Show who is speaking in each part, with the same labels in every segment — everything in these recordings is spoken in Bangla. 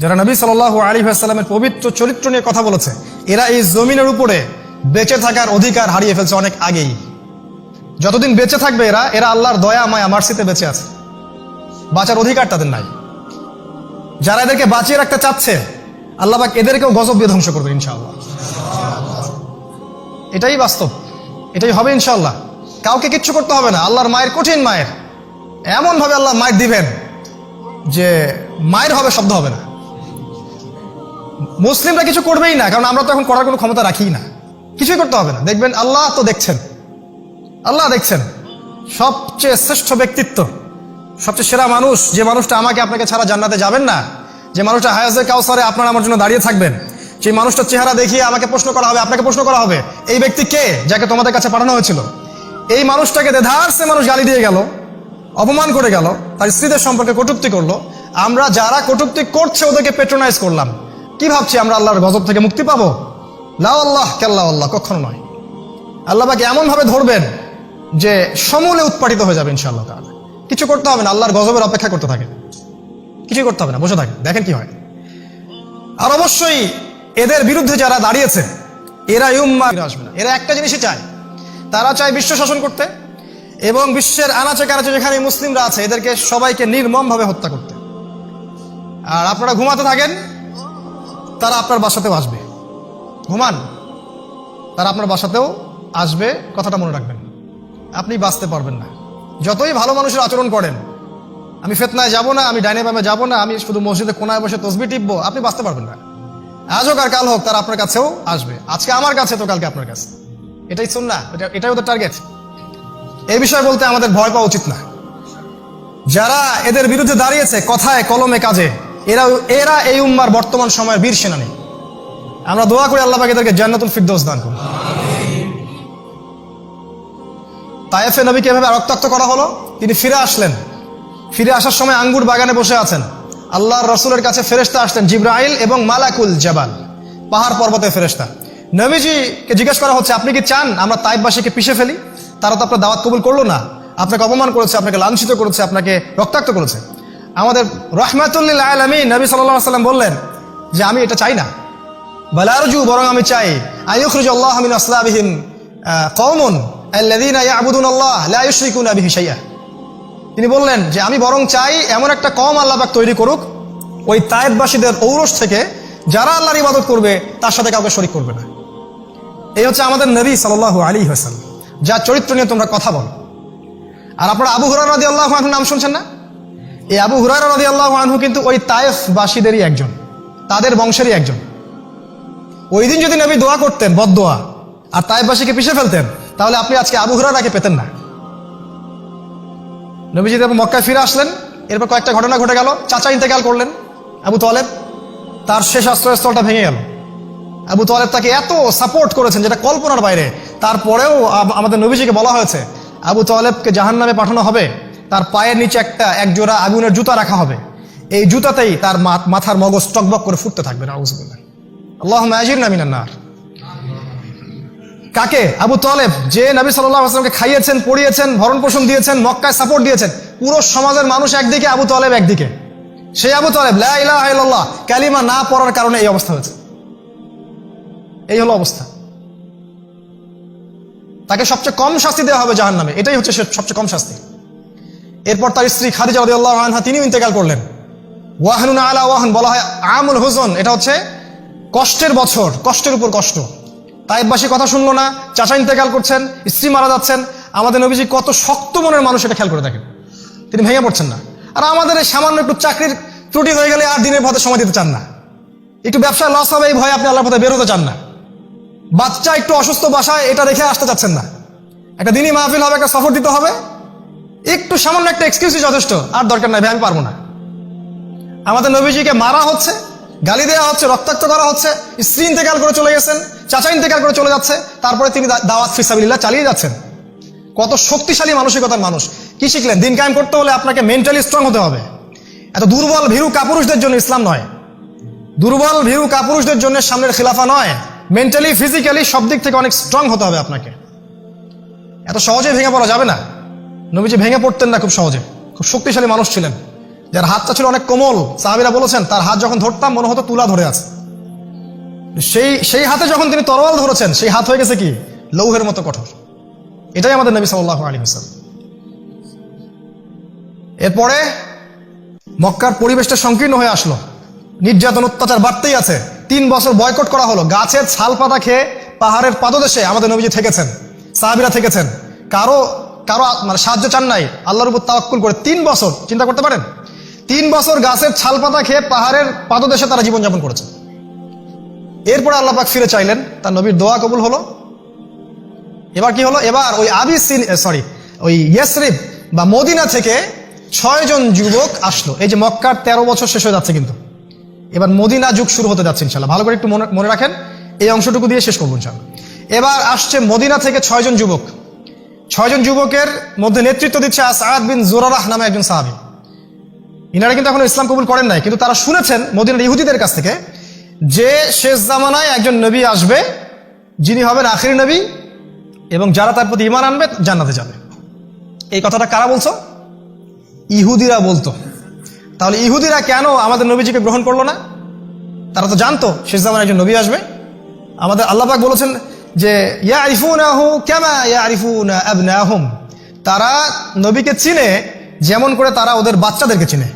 Speaker 1: যারা নবী সাল আলী সাল্লামের পবিত্র চরিত্র নিয়ে কথা বলেছে, এরা এই জমিনের উপরে বেঁচে থাকার অধিকার হারিয়ে ফেলছে অনেক আগেই। যতদিন বেঁচে থাকবে এরা এরা আল্লাহর দয়া, মায়া, মার্সিতে বেঁচে আছে। বাঁচার অধিকার তাদের নাই। যারা এদেরকে বাঁচিয়ে রাখতে চাচ্ছে, আল্লাহ পাক এদেরকেও গজব দিয়ে ধ্বংস করবে ইনশাআল্লাহ। এটাই বাস্তব। এটাই হবে ইনশাল্লাহ কাউকে কিচ্ছু করতে হবে না। আল্লাহর মায়ের কঠিন মায়ের। এমন ভাবে আল্লাহ মায়ের দিবেন যে মায়ের হবে, শব্দ হবে না। মুসলিমরা কিছু করবেই না, কারণ আমরা তো এখন করার কোনো ক্ষমতা রাখি না। কিছুই করতে হবে না। দেখবেন, আল্লাহ তো দেখছেন। আল্লাহ দেখছেন। সবচেয়ে শ্রেষ্ঠ ব্যক্তিত্ব, সবচেয়ে সেরা মানুষ, যে মানুষটা আমাকে আপনাকে ছাড়া জান্নাতে যাবেন না, যে মানুষটা হায়াজের কাউসারে আপনার আমার জন্য দাঁড়িয়ে থাকবেন সেই মানুষটার চেহারা দেখিয়ে আমাকে প্রশ্ন করা হবে, আপনাকে প্রশ্ন করা হবে, এই ব্যক্তি কে যাকে তোমাদের কাছে পাঠানো হয়েছিল? এই মানুষটাকে দেধার সে মানুষ গালি দিয়ে গেল, অপমান করে গেল, তার স্ত্রীদের সম্পর্কে কটূক্তি করল। আমরা যারা কটূক্তি করছে, ওদেরকে পেট্রোনাইজ করলাম। কি ভাবছি আমরা আল্লাহর গজব থেকে মুক্তি পাবো? লা আল্লাহ, কেল্লা আল্লাহ, কখনো নয়। আল্লাহকে এমন ভাবে ধরবেন যে সমূলে উৎপাটিত হয়ে যাবে ইনশাআল্লাহ তাআলা। কিছু করতে হবে না, আল্লাহর গজবের অপেক্ষা করতে থাকে। কিছু করতে হবে না, বসে থাকে দেখেন কি হয়। আর অবশ্যই এদের বিরুদ্ধে যারা দাঁড়িয়েছে এরা ইউম্মা আসবে না। এরা একটা জিনিসই চায়। তারা চায় বিশ্ব শাসন করতে এবং বিশ্বের আনাচে কানাচে যেখানে মুসলিমরা আছে, এদেরকে সবাইকে নির্মমভাবে হত্যা করতে। আর আপনারা ঘুমাতে থাকেন তারা আপনার বাসাতেও আসবে। ঘুমান। তারা আপনার বাসাতেও আসবে, কথাটা মনে রাখবেন। আপনি বাঁচতে পারবেন না। যতই ভালো মানুষের আচরণ করেন, আমি ফেতনায় যাব না, আমি ডাইনে বামে যাব না, আমি শুধু মসজিদে কোনায় বসে তসবি টিপবো, আপনি বাঁচতে পারবেন না। আজ হোক আর কাল হোক, তারা আপনার কাছেও আসবে। আজকে আমার কাছে তো কালকে আপনার কাছে। এটাই শুন না এটা, এটাই ওদের টার্গেট এই বিষয়ে বলতে আমাদের ভয় পাওয়া উচিত না। যারা এদের বিরুদ্ধে দাঁড়িয়েছে, কথায়, কলমে, কাজে এরা এরা এই উম্মার বর্তমান সময়ের বীর সেনানী। আমরা দোয়া করি আল্লাহ পাক এদেরকে জান্নাতুল ফিরদৌস দান করুন। তায়েফে নবীকে এভাবে রক্তাক্ত করা হলো, তিনি ফিরে আসলেন। ফিরে আসার সময় আঙ্গুর বাগানে বসে আছেন। আল্লাহর রসুলের কাছে ফেরেস্তা আসতেন জিব্রাইল এবং মালাকুল জাবাল, পাহাড় পর্বতে ফেরেস্তা নবীজিকে জিজ্ঞেস করা হচ্ছে, আপনি কি চান আমরা তাইফবাসীকে পিষে ফেলি? তারা তো আপনার দাওয়াত কবুল করল না। আপনাকে অপমান করেছে, আপনাকে লাঞ্ছিত করেছে, আপনাকে রক্তাক্ত করেছে। আমাদের রহমাতুল্লিল আলমী নবী সাল্লাহ সাল্লাম বললেন যে আমি এটা চাই না। বালারজু বরং আমি চাই আইয়ুখরুজ আল্লাহ মিন আসলাবিহিম কওমুন, আল্লাযীনা ইয়াবুদুন আল্লাহ লা ইউশরিকুনা বিহি শাইআ। তিনি বললেন যে আমি বরং চাই এমন একটা কম আল্লাহ পাক তৈরি করুক, ওই তায়েববাসীদের ঔরস থেকে যারা আল্লাহর ইবাদত করবে, তার সাথে কাউকে শরিক করবে না। এই হচ্ছে আমাদের নবী সাল্লাল্লাহু আলী হাসান যার চরিত্র নিয়ে তোমরা কথা বলো। আর আপনারা আবু হুরার রাদি আল্লাহ নাম শুনছেন না? এই আবু হুরার রাদি আল্লাহ আনহু কিন্তু ওই তায়েফবাসীদেরই একজন, তাদের বংশেরই একজন। ওই দিন যদি নবী দোয়া করতেন বদোয়া আর তাইবাসীকে পিষে ফেলতেন, তাহলে আপনি আজকে আবু হুরারাকে পেতেন না। নবীজি তারপর মক্কায় ফিরে আসলেন, এরপর কয়েকটা ঘটনা ঘটে গেল, চাচা ইন্তেকাল করলেন আবু তলেব, তার শেষ আশ্রয়স্থলটা ভেঙে গেল। আবু তলেব তাকে এত সাপোর্ট করেছেন, যেটা কল্পনার বাইরে, তারপরেও আমাদের নবীজিকে বলা হয়েছে, আবু তলেবকে জাহান নামে পাঠানো হবে। তার পায়ের নিচে একটা এক জোড়া আগুনের জুতা রাখা হবে। এই জুতাতেই তার মাথার মগজ টকবক করে ফুটতে থাকবে আল্লাহ আজির নামিনান্নার কাকে? আবু তলেব, যে নবী সাল্লাহ খাইয়েছেন, পড়িয়েছেন ভরণ পোষণ দিয়েছেন, মক্কায় সাপোর্ট দিয়েছেন, পুরো সমাজের মানুষ একদিকে, আবু তলেব একদিকে। সেই আবু তলেব, লা ইলাহা ইল্লাল্লাহ, কালিমা না পড়ার কারণে এই অবস্থা হয়েছে। এই হলো অবস্থা। তাকে সবচেয়ে কম শাস্তি দেওয়া হবে জাহান নামে এটাই হচ্ছে সবচেয়ে কম শাস্তি। এরপর তার স্ত্রী খাদিজা রাদিয়াল্লাহু আনহা তিনিও ইন্তেকাল করলেন। ওয়াহনুন আলা ওয়াহন বলা হয় আমুল হুজন, এটা হচ্ছে কষ্টের বছর, কষ্টের উপর কষ্ট। তাইবাসী কথা শুনলো না, চাচা ইন্তেকাল করছেন, স্ত্রী মারা যাচ্ছেন, আমাদের নবীজি কত শক্ত মনের মানুষ, এটা খেয়াল করে দেখেন। তিনি ভেঙে পড়ছেন না। আর আমাদের এই সামান্য একটু চাকরির ত্রুটি হয়ে গেলে আর দিনের পথে সময় দিতে চান না। একটু ব্যবসায় লস হবে এই ভয়ে আপনি আল্লাহ পথে বেরোতে চান না। বাচ্চা একটু অসুস্থ বাসায় এটা রেখে আসতে চাচ্ছেন না। একটা দিনই মাহফিল হবে, একটা সফর দিতে হবে একটু সামান্য একটা এক্সকিউজই যথেষ্ট। আর দরকার নাই আমি পারব না। আমাদের নবীজিকে মারা হচ্ছে, গালি দেওয়া হচ্ছে, রক্তাক্ত করা হচ্ছে, স্ত্রী ইন্তেকাল করে চলে গেছেন, চাচা ইন্তেকাল করে চলে যাচ্ছে, তারপরে তিনি দাওয়াত ফিসাবিল্লাহ চালিয়ে যাচ্ছেন। কত শক্তিশালী মানসিকতার মানুষ। কি শিখলেন? দিন কায়েম করতে হলে আপনাকে মেন্টালি স্ট্রং হতে হবে। এত দুর্বল ভীরু কাপুরুষদের জন্য ইসলাম নয়। দুর্বল ভীরু কাপুরুষদের জন্য সামনের খিলাফা নয়। মেন্টালি ফিজিক্যালি সব দিক থেকে অনেক স্ট্রং হতে হবে আপনাকে। এত সহজে ভেঙে পড়া যাবে না। নবীজি ভেঙে পড়তেন না খুব সহজে। খুব শক্তিশালী মানুষ ছিলেন। যার হাতটা ছিল অনেক কোমল। সাহাবিরা বলেছেন, তার হাত যখন ধরতাম, মনে হতো তুলা ধরে আছে। সেই সেই হাতে যখন তিনি তরোয়াল ধরেছেন, সেই হাত হয়ে গেছে কি? লৌহের মতো কঠোর। এটাই আমাদের নবী সাল্লাহ আলী হাসান এরপরে মক্কার পরিবেশটা সংকীর্ণ হয়ে আসলো। নির্যাতন, অত্যাচার বাড়তেই আছে। তিন বছর বয়কট করা হলো। গাছের ছাল পাতা খেয়ে পাহাড়ের পাদদেশে আমাদের নবীজি থেকেছেন। সাহাবিরা থেকেছেন। কারও কারও মানে সাহায্য চান নাই, আল্লাহর উপর তাওয়াক্কুল করে তিন বছর, চিন্তা করতে পারেন? তিন বছর গাছের ছাল পাতা খেয়ে পাহাড়ের পাদদেশে তারা জীবনযাপন করেছে। এরপরে আল্লাহপাক ফিরে চাইলেন, তার নবীর দোয়া কবুল হলো। এবার কি হলো? এবার ওই আবি সরি ওই ইয়েসরিফ বা মদিনা থেকে ছয়জন যুবক আসলো। এই যে মক্কার তেরো বছর শেষ হয়ে যাচ্ছে কিন্তু। এবার মদিনা যুগ শুরু হতে যাচ্ছে ইনশাল্লাহ ভালো করে একটু মনে মনে রাখেন, এই অংশটুকু দিয়ে শেষ করব ইনশাল্লাহ এবার আসছে মদিনা থেকে ছয়জন যুবক। ছয়জন যুবকের মধ্যে নেতৃত্ব দিচ্ছে আসাদ বিন জোরারাহ নামে একজন সাহাবি। ইনারা কিন্তু এখন ইসলাম কবুল করেন নাই, কিন্তু তারা শুনেছেন মদিনার ইহুদিদের কাছ থেকে যে শেষ জামানায় একজন নবী আসবে, যিনি হবেন আখির নবী, এবং যারা তার প্রতি ইমান আনবে জান্নাতে যাবে। এই কথাটা কারা বলছো? ইহুদিরা বলতো। তাহলে ইহুদিরা কেন আমাদের নবীজিকে গ্রহণ করল না? তারা তো জানতো শেষ জামানায় একজন নবী আসবে। আমাদের আল্লাপাক বলেছেন যে তারা নবীকে চিনে, যেমন করে তারা ওদের বাচ্চাদেরকে চিনে।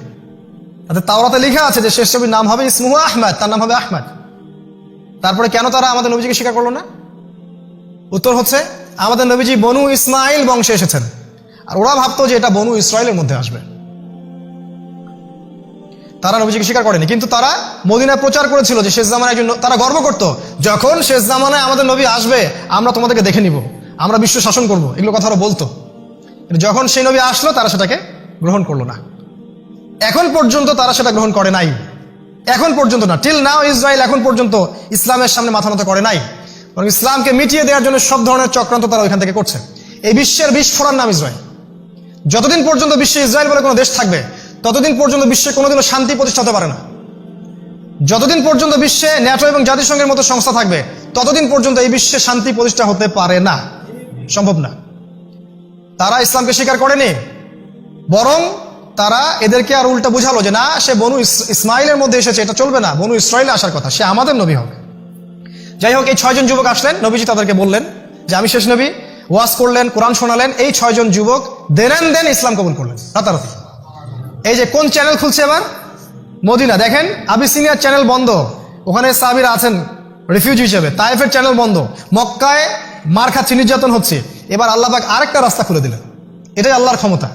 Speaker 1: তাওরাতে লেখা আছে যে শেষ নবীর নাম হবে ইসমুহু আহমেদ, তার নাম হবে আহমেদ। তারপরে কেন তারা আমাদের নবীজিকে স্বীকার করল না? উত্তর হচ্ছে, আমাদের নবীজি বনু ইসমাইল বংশে এসেছেন। আর ওরা ভাবতো যে এটা বনু ইসরায়েলের মধ্যে আসবে। তারা নবীজিকে স্বীকার করেনি। কিন্তু তারা মদিনায় প্রচার করেছিল যে শেষ জামানায় একজন তারা গর্ব করত, যখন শেষ জামানায় আমাদের নবী আসবে, আমরা তোমাদেরকে দেখে নিব, আমরা বিশ্ব শাসন করব, এগুলো কথা ওরা বলতো। যখন সেই নবী আসলো, তারা সেটাকে গ্রহণ করল না। এখন পর্যন্ত তারা সেটা গ্রহণ করে নাই। এখন পর্যন্ত না। টিল নাও ইসরায়েল এখন পর্যন্ত ইসলামের সামনে মাথা নত করে নাই। বরং ইসলামকে মিটিয়ে দেওয়ার জন্য সব ধরনের চক্রান্ত তারা ওইখান থেকে করছে। এই বিশ্বের বিস্ফোরণ নাম ইসরায়েল। যতদিন পর্যন্ত বিশ্বে ইসরায়েল বলে কোনো দেশ থাকবে ততদিন পর্যন্ত বিশ্বে কোনোদিনও শান্তি প্রতিষ্ঠা হতে পারে না। যতদিন পর্যন্ত বিশ্বে ন্যাটো এবং জাতিসংঘের মতো সংস্থা থাকবে, ততদিন পর্যন্ত এই বিশ্বে শান্তি প্রতিষ্ঠা হতে পারে না। সম্ভব না। তারা ইসলামকে স্বীকার করেনি, বরং তারা এদেরকে আর উল্টা বুঝালো যে, না, সে বনু ইস- ইসমাইলের মধ্যে এসেছে, এটা চলবে না, বনু ইসরায়েলে আসার কথা, সে আমাদের নবী হবে যাই হোক, এই ছয়জন যুবক আসলেন, নবীজি তাদেরকে বললেন যে, আমি শেষ নবী। ওয়াজ করলেন, কোরআন শোনালেন, এই ছয়জন যুবক দেন দেন ইসলাম কবুল করলেন, রাতারাতি। এই যে কোন চ্যানেল খুলছে এবার? মদিনা, দেখেন, আবিসিনিয়ার চ্যানেল বন্ধ। ওখানে সাহাবিরা আছেন রিফিউজ হিসেবে। তাইফের চ্যানেল বন্ধ। মক্কায় মার খাচ্ছি, নির্যাতন হচ্ছে। এবার আল্লাহ পাক আরেকটা রাস্তা খুলে দিলেন। এটাই আল্লাহর ক্ষমতা।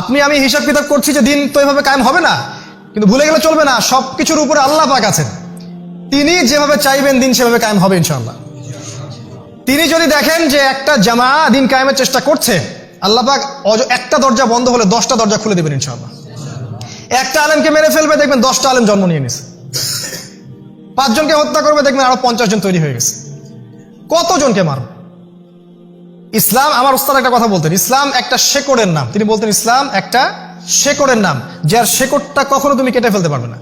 Speaker 1: আপনি, আমি হিসাব কিতাব করছি যে দিন তো এভাবে কায়েম হবে না, কিন্তু ভুলে গেলে চলবে না। সব কিছুর উপরে আল্লাহ পাক আছেন। তিনি যেভাবে চাইবেন, দিন সেভাবে কায়েম হবে ইনশাআল্লাহ। তিনি যদি দেখেন যে একটা জামা দিন কায়েমের চেষ্টা করছে, আল্লাহ পাক একটা দরজা বন্ধ হলে দশটা দরজা খুলে দেবেন ইনশাআল্লাহ। একটা আলেমকে মেরে ফেলবে, দেখবেন দশটা আলেম জন্ম নিয়ে নিছে। পাঁচজনকে হত্যা করবে, দেখবেন আরও পঞ্চাশ জন তৈরি হয়ে গেছে। কতজনকে মারবে? ইসলাম, আমার উস্তাদ একটা কথা বলতেন, ইসলাম একটা শেকড়ের নাম। তিনি বলতেন, ইসলাম একটা শেকড়ের নাম যার শেকড়টা কখনো তুমি কেটে ফেলতে পারবে না।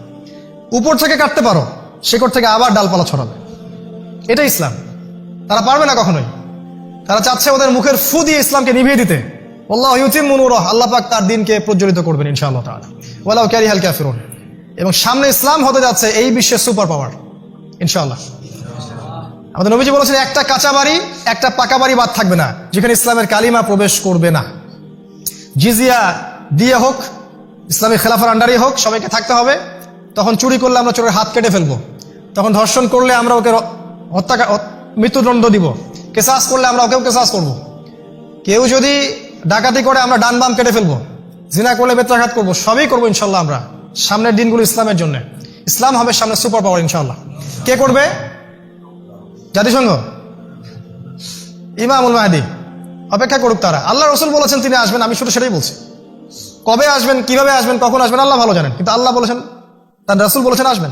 Speaker 1: উপর থেকে কাটতে পারো, শেকড় থেকে আবার ডালপালা ছড়াবে। এটা ইসলাম। তারা পারবে না কখনোই। তারা চাচ্ছে ওদের মুখের ফু দিয়ে ইসলামকে নিভিয়ে দিতে। আল্লাহ ইউতিম মুনুর আল্লাহ পাক তার দিনকে প্রজ্বলিত করবেন ইনশাআল্লাহ তাআলা। ওয়ালাউ ক্যারি হাল ক্যাফিরুন এবং সামনে ইসলাম হতে যাচ্ছে এই বিশ্বের সুপার পাওয়ার। ইনশাআল্লাহ। আমাদের নবীজি বলেছেন, একটা কাঁচা বাড়ি, একটা পাকা বাড়ি বাদ থাকবে না, যেখানে ইসলামের কালিমা প্রবেশ করবে না। জিজিয়া দিয়ে হোক ইসলামী খেলাফার আন্ডারে হোক, সবাইকে থাকতে হবে। তখন চুরি করলে আমরা চোরের হাত কেটে ফেলব। তখন ধর্ষণ করলে আমরা ওকে হত্যা মৃত্যুদণ্ড দিব। কেসাস করলে আমরা ওকেও কেসাস করব। কেউ যদি ডাকাতি করে, আমরা ডান বাম কেটে ফেলব। জিনা করলে বেত্রাঘাত করব, সবই করব ইনশাল্লাহ আমরা। সামনের দিনগুলো ইসলামের জন্য। ইসলাম হবে সামনে সুপার পাওয়ার ইনশাল্লাহ কে করবে? জাতিসংঘ। ইমামুল মাহাদি। অপেক্ষা করুক তারা। আল্লাহ রসুল বলেছেন তিনি আসবেন, আমি শুধু সেটাই বলছি। কবে আসবেন, কীভাবে আসবেন, কখন আসবেন, আল্লাহ ভালো জানেন। কিন্তু আল্লাহ বলেছেন, তার রসুল বলেছেন আসবেন।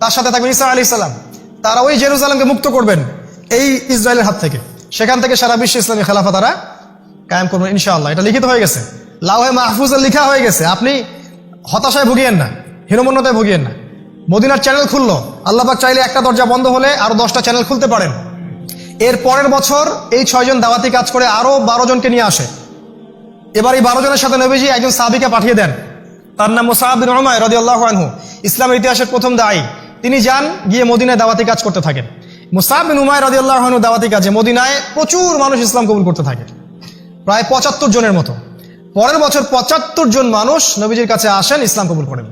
Speaker 1: তার সাথে থাকবেন ইসা আলী ইসলাম তারা ওই জেরুজালামকে মুক্ত করবেন, এই ইসরায়েলের হাত থেকে। সেখান থেকে সারা বিশ্ব ইসলামী খেলাফা তারা কায়েম করবেন ইনশাআল্লাহ। এটা লিখিত হয়ে গেছে। লাউহে মাহফুজে লিখা হয়ে গেছে। আপনি হতাশায় ভুগিয়েন না, হীনমন্যতায় ভুগিয়েন না। মদিনার চ্যানেল খুললো। আল্লাহবাক চাইলে একটা দরজা বন্ধ হলে আরও দশটা চ্যানেল খুলতে পারেন। এর পরের বছর এই ছয়জন দাওয়াতি কাজ করে আরও বারো জনকে নিয়ে আসে। এবার এই বারো জনের সাথে নবীজি একজন সাহাবিকে পাঠিয়ে দেন। তার নাম মোসাহাবিন রহমায় রদি আল্লাহ ইসলামের ইতিহাসের প্রথম দায়ী। তিনি যান, গিয়ে মদিনায় দাওয়াতি কাজ করতে থাকেন। মুসাহাবিন উমায় রদি আল্লাহ দাওয়াতি কাজে মদিনায় প্রচুর মানুষ ইসলাম কবুল করতে থাকে। প্রায় পঁচাত্তর জনের মতো। পরের বছর পঁচাত্তর জন মানুষ নবীজির কাছে আসেন, ইসলাম কবুল করেন।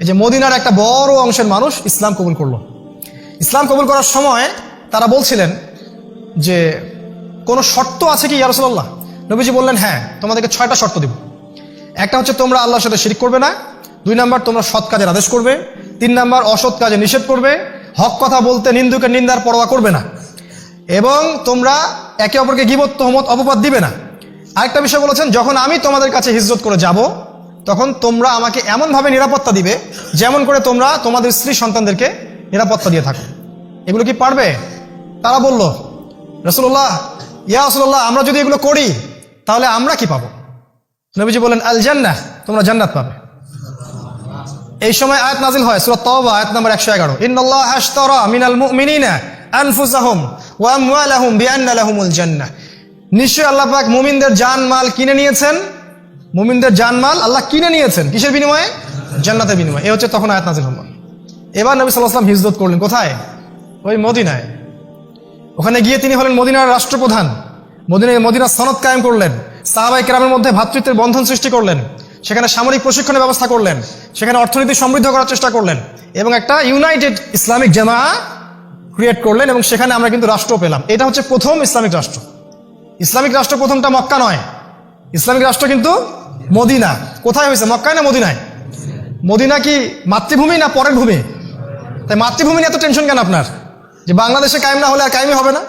Speaker 1: এই যে মদিনার একটা বড় অংশের মানুষ ইসলাম কবুল করল। ইসলাম কবুল করার সময় তারা বলছিলেন যে, কোনো শর্ত আছে কি ইয়ারসল্লাহ নবীজি বললেন হ্যাঁ তোমাদেরকে ছয়টা শর্ত দিব। একটা হচ্ছে তোমরা আল্লাহর সাথে শিরিক করবে না, দুই নাম্বার তোমরা সৎ কাজের আদেশ করবে, তিন নাম্বার অসৎ কাজে নিষেধ করবে, হক কথা বলতে নিন্দুকের নিন্দার পরোয়া করবে না এবং তোমরা একে অপরকে গিবত, তহমত, অপবাদ দিবে না। আরেকটা বিষয় বলেছেন, যখন আমি তোমাদের কাছে হিজরত করে যাব, তখন তোমরা আমাকে এমনভাবে নিরাপত্তা দিবে, যেমন করে তোমরা তোমাদের স্ত্রী সন্তানদেরকে নিরাপত্তা দিয়ে থাকো। এগুলো কি পারবে? তারা বলল রসুল্লাহ ইয়া রসুল্লাহ আমরা যদি এগুলো করি, তাহলে আমরা কি পাবো? নবীজি বলেন আল জান্নাহ তোমরা জান্নাত পাবে। এই সময় আয়াত নাজিল হয়, সূরা তওবা, আয়াত নাম্বার 111 ইন্নাল্লাহ আশতারা মিনাল মুমিনিনা আনফুসাহুম ওয়া আমওয়ালাহুম বিআন্না লাহুমুল জান্নাহ। নিশ্চয় আল্লাহ পাক মুমিনদের জান মাল কিনে নিয়েছেন। মুমিনদের জান মাল আল্লাহ কিনে নিয়েছেন। কিসের বিনিময়ে? জান্নাতের বিনিময়ে। এ হচ্ছে তখন আয়াত নাজিল হল। এবার নবী আলাইহি হিজরত করলেন। কোথায়? ওই মদিনায়। ওখানে গিয়ে তিনি হলেন মদিনার রাষ্ট্রপ্রধান। মদিনায় মদিনার সনদ কায়েম করলেন। সাহাবাই কেরামের মধ্যে ভ্রাতৃত্বের বন্ধন সৃষ্টি করলেন। সেখানে সামরিক প্রশিক্ষণের ব্যবস্থা করলেন। সেখানে অর্থনীতি সমৃদ্ধ করার চেষ্টা করলেন। এবং একটা ইউনাইটেড ইসলামিক জামা ক্রিয়েট করলেন এবং সেখানে আমরা কিন্তু রাষ্ট্র পেলাম। এটা হচ্ছে প্রথম ইসলামিক রাষ্ট্র। ইসলামিক রাষ্ট্র প্রথমটা মক্কা নয়। ইসলামিক রাষ্ট্র কিন্তু মদিনা। কোথায় হয়েছে? মক্কায় না মদিনায়? মদিনা কি মাতৃভূমি না পরের ভূমি? তাই মাতৃভূমি নিয়ে এত টেনশন কেন আপনার? যে বাংলাদেশে কায়েম না হলে আর কায়েমই হবে না?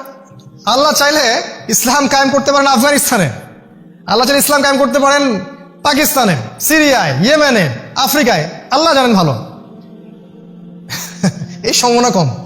Speaker 1: আল্লাহ চাইলে ইসলাম কায়েম করতে পারেন আফগানিস্তানে। আল্লাহ চাইলে ইসলাম কায়েম করতে পারেন পাকিস্তানে, সিরিয়ায়, ইয়েমেনে, আফ্রিকায়। আল্লাহ জানেন ভালো। এই সম্ভাবনা কম।